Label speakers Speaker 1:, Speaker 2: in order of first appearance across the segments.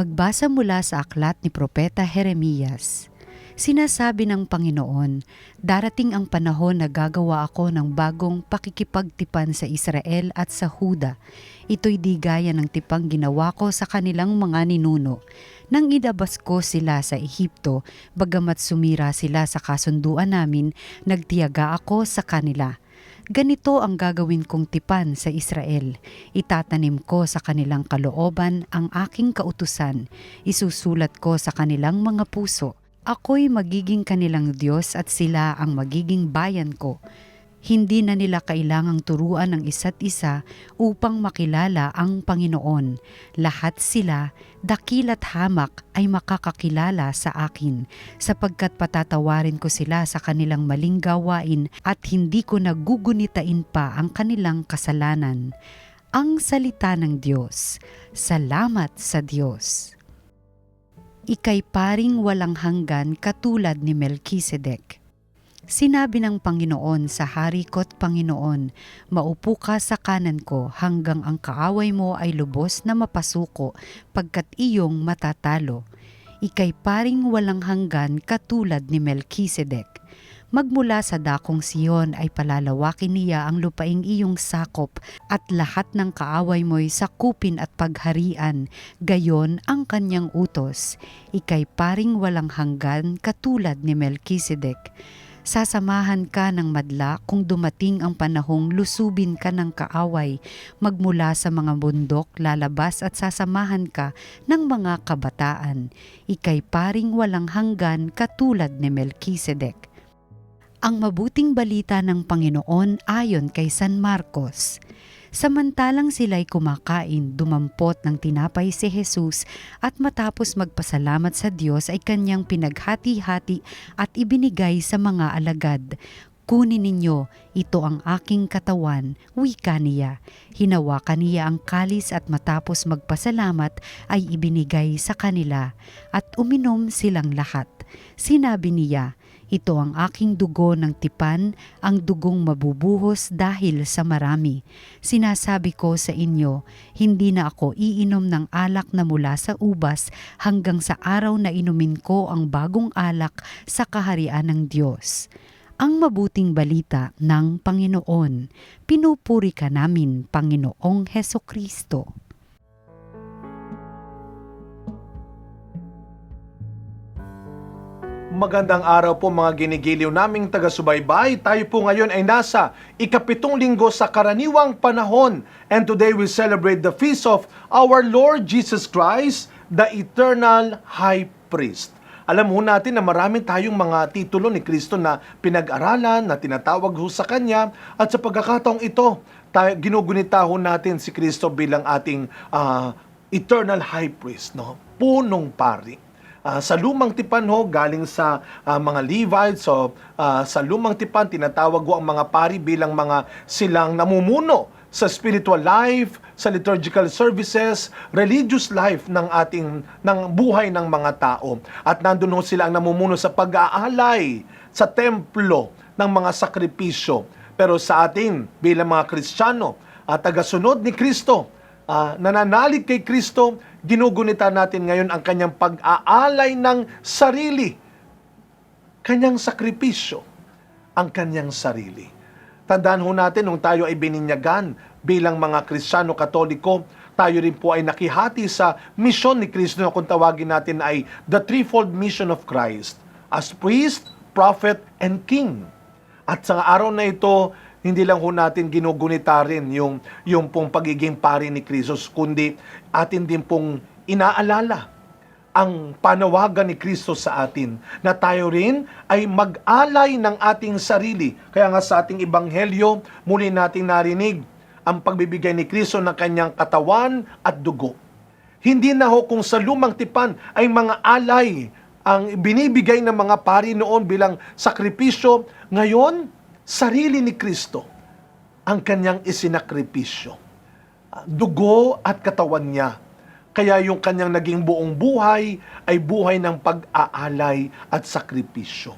Speaker 1: Pagbasa mula sa aklat ni Propeta Jeremias, sinasabi ng Panginoon, darating ang panahon na gagawa ako ng bagong pakikipagtipan sa Israel at sa Huda. Ito'y di gaya ng tipang ginawa ko sa kanilang mga ninuno. Nang idabas ko sila sa Ehipto, bagamat sumira sila sa kasunduan namin, nagtiyaga ako sa kanila. Ganito ang gagawin kong tipan sa Israel. Itatanim ko sa kanilang kalooban ang aking kautusan. Isusulat ko sa kanilang mga puso. Ako'y magiging kanilang Diyos at sila ang magiging bayan ko. Hindi na nila kailangang turuan ng isa't isa upang makilala ang Panginoon. Lahat sila, dakil at hamak, ay makakakilala sa akin, sapagkat patatawarin ko sila sa kanilang maling gawain at hindi ko nagugunitain pa ang kanilang kasalanan. Ang salita ng Diyos. Salamat sa Diyos. Ikay paring walang hanggan katulad ni Melchizedek. Sinabi ng Panginoon sa hari ko't Panginoon, Maupo ka sa kanan ko hanggang ang kaaway mo ay lubos na mapasuko pagkat iyong matatalo. Ikay paring walang hanggan katulad ni Melchizedek. Magmula sa dakong Siyon ay palalawakin niya ang lupaing iyong sakop at lahat ng kaaway mo'y sakupin at pagharian, gayon ang kanyang utos. Ikay paring walang hanggan katulad ni Melchizedek. Sasamahan ka ng madla kung dumating ang panahong lusubin ka ng kaaway. Magmula sa mga bundok lalabas at sasamahan ka ng mga kabataan. Ikay paring walang hanggan katulad ni Melchizedek. Ang mabuting balita ng Panginoon ayon kay San Marcos. Samantalang sila'y kumakain, dumampot ng tinapay si Jesus at matapos magpasalamat sa Diyos ay kanyang pinaghati-hati at ibinigay sa mga alagad. Kunin ninyo, ito ang aking katawan, wika niya. Hinawakan niya ang kalis at matapos magpasalamat ay ibinigay sa kanila at uminom silang lahat. Sinabi niya, ito ang aking dugo ng tipan, ang dugong mabubuhos dahil sa marami. Sinasabi ko sa inyo, hindi na ako iinom ng alak na mula sa ubas hanggang sa araw na inumin ko ang bagong alak sa kaharian ng Diyos. Ang mabuting balita ng Panginoon. Pinupuri ka namin, Panginoong Heso Kristo.
Speaker 2: Magandang araw po mga ginigiliw naming taga-subaybay. Tayo po ngayon ay nasa ikapitong linggo sa karaniwang panahon. And today we celebrate the feast of our Lord Jesus Christ, the Eternal High Priest. Alam ho natin na marami tayong mga titulo ni Kristo na pinag-aralan, na tinatawag ho sa Kanya. At sa pagkakataong ito, tayo, ginugunita ho natin si Kristo bilang ating ah, Eternal High Priest, no? punong pari. Ah, sa lumang tipan ho, galing sa ah, mga Levites, so ah, sa lumang tipan, tinatawag ho ang mga pari bilang mga silang namumuno sa spiritual life, sa liturgical services, religious life ng ating ng buhay ng mga tao. At nandun ho sila ang namumuno sa pag-aalay sa templo ng mga sakripisyo. Pero sa atin bilang mga Kristiyano at tagasunod ni Kristo, ah, nananalig kay Kristo, ginugunita natin ngayon ang kanyang pag-aalay ng sarili. Kanyang sakripisyo, ang kanyang sarili. Tandaan ho natin, nung tayo ay bininyagan bilang mga Kristiyano Katoliko, tayo rin po ay nakihati sa misyon ni Kristo na kung tawagin natin ay the threefold mission of Christ as priest, prophet, and king. At sa araw na ito, hindi lang ho natin ginugunita rin yung, yung pong pagiging pari ni Kristo, kundi atin din pong inaalala ang panawagan ni Kristo sa atin na tayo rin ay mag-alay ng ating sarili. Kaya nga sa ating ebanghelyo, muli nating narinig ang pagbibigay ni Kristo ng kanyang katawan at dugo. Hindi na ho kung sa lumang tipan ay mga alay ang binibigay ng mga pari noon bilang sakripisyo, ngayon, sarili ni Kristo ang kanyang isinakripisyo. Dugo at katawan niya. Kaya yung kanyang naging buong buhay ay buhay ng pag-aalay at sakripisyo.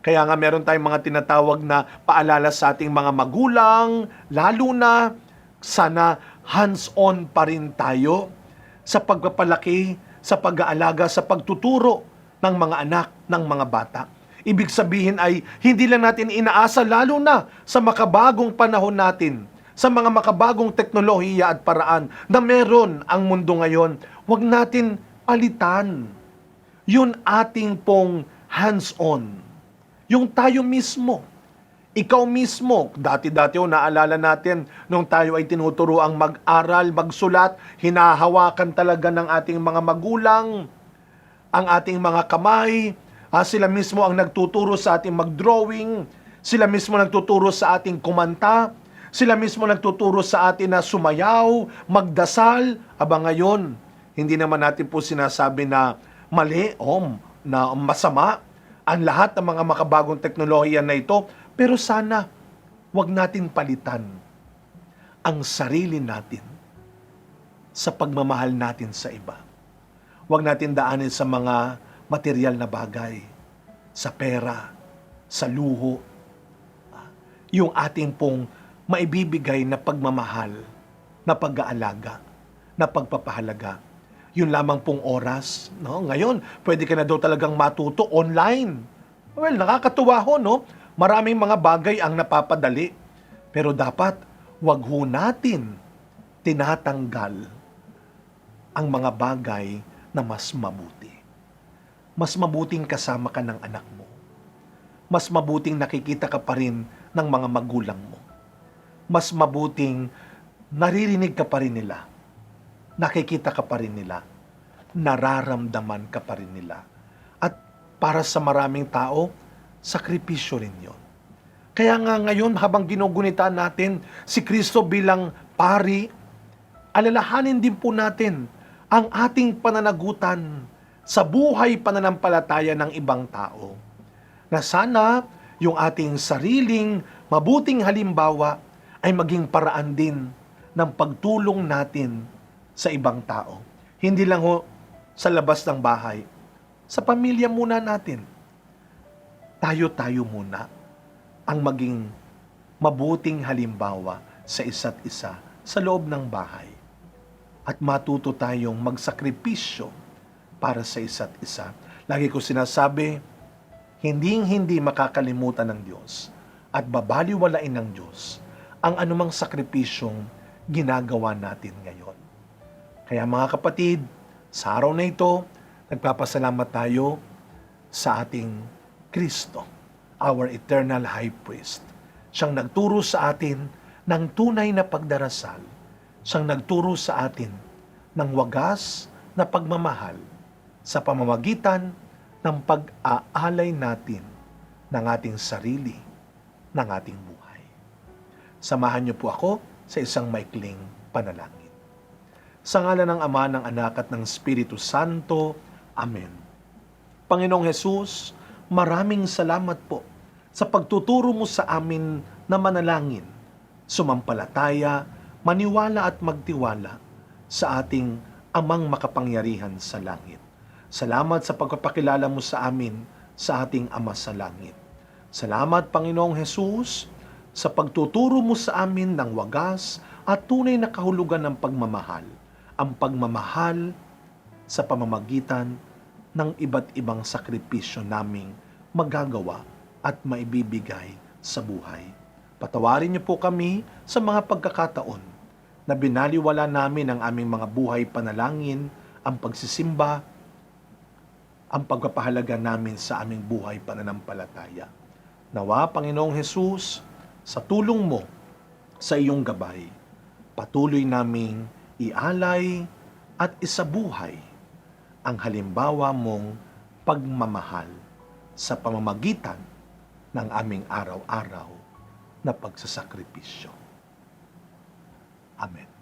Speaker 2: Kaya nga meron tayong mga tinatawag na paalala sa ating mga magulang, lalo na sana hands-on pa rin tayo sa pagpapalaki sa pag-aalaga, sa pagtuturo ng mga anak, ng mga bata. Ibig sabihin ay hindi lang natin inaasa lalo na sa makabagong panahon natin, sa mga makabagong teknolohiya at paraan na meron ang mundo ngayon. Huwag natin alitan. Yun ating pong hands-on. Yung tayo mismo. Ikaw mismo, dati-dati o naalala natin, nung tayo ay tinuturo ang mag-aral, magsulat, hinahawakan talaga ng ating mga magulang, ang ating mga kamay, ah, sila mismo ang nagtuturo sa ating mag-drawing, sila mismo nagtuturo sa ating kumanta, sila mismo nagtuturo sa atin na sumayaw, magdasal. Aba ngayon, hindi naman natin po sinasabi na mali, om, na masama ang lahat ng mga makabagong teknolohiya na ito. Pero sana, wag natin palitan ang sarili natin sa pagmamahal natin sa iba. Huwag natin daanin sa mga material na bagay, sa pera, sa luho, ah, yung ating pong maibibigay na pagmamahal, na pag-aalaga, na pagpapahalaga. Yun lamang pong oras. No? Ngayon, pwede ka na daw talagang matuto online. Well, nakakatuwa ho, no? Maraming mga bagay ang napapadali. Pero dapat, wag ho natin tinatanggal ang mga bagay na mas mabuti. Mas mabuting kasama ka ng anak mo. Mas mabuting nakikita ka pa rin ng mga magulang mo. Mas mabuting naririnig ka pa rin nila. Nakikita ka pa rin nila. Nararamdaman ka pa rin nila. At para sa maraming tao, sakripisyo rin yon. Kaya nga ngayon, habang ginugunita natin si Kristo bilang pari, alalahanin din po natin ang ating pananagutan sa buhay pananampalataya ng ibang tao. Na sana yung ating sariling mabuting halimbawa ay maging paraan din ng pagtulong natin sa ibang tao. Hindi lang ho sa labas ng bahay, sa pamilya muna natin. Tayo-tayo muna ang maging mabuting halimbawa sa isa't isa sa loob ng bahay at matuto tayong magsakripisyo para sa isa't isa. Lagi ko sinasabi, hindi hindi makakalimutan ng Diyos at babaliwalain ng Diyos ang anumang sakripisyong ginagawa natin ngayon. Kaya mga kapatid, sa araw na ito, nagpapasalamat tayo sa ating Kristo, our eternal high priest. Siyang nagturo sa atin ng tunay na pagdarasal siyang nagturo sa atin ng wagas na pagmamahal sa pamamagitan ng pag-aalay natin ng ating sarili, ng ating buhay. Samahan niyo po ako sa isang maikling panalangin. Sa ngalan ng Ama, ng Anak at ng Espiritu Santo. Amen. Panginoong Hesus, maraming salamat po sa pagtuturo mo sa amin na manalangin, sumampalataya, maniwala at magtiwala sa ating amang makapangyarihan sa langit. Salamat sa pagpapakilala mo sa amin sa ating Ama sa langit. Salamat, Panginoong Hesus, sa pagtuturo mo sa amin ng wagas at tunay na kahulugan ng pagmamahal. Ang pagmamahal sa pamamagitan ng iba't ibang sakripisyo naming magagawa at maibibigay sa buhay. Patawarin niyo po kami sa mga pagkakataon na binaliwala namin ang aming mga buhay panalangin, ang pagsisimba, ang pagpapahalaga namin sa aming buhay pananampalataya. Nawa, Panginoong Hesus, sa tulong mo, sa iyong gabay, patuloy naming ialay at isabuhay ang halimbawa mong pagmamahal sa pamamagitan ng aming araw-araw na pagsasakripisyo. Amen.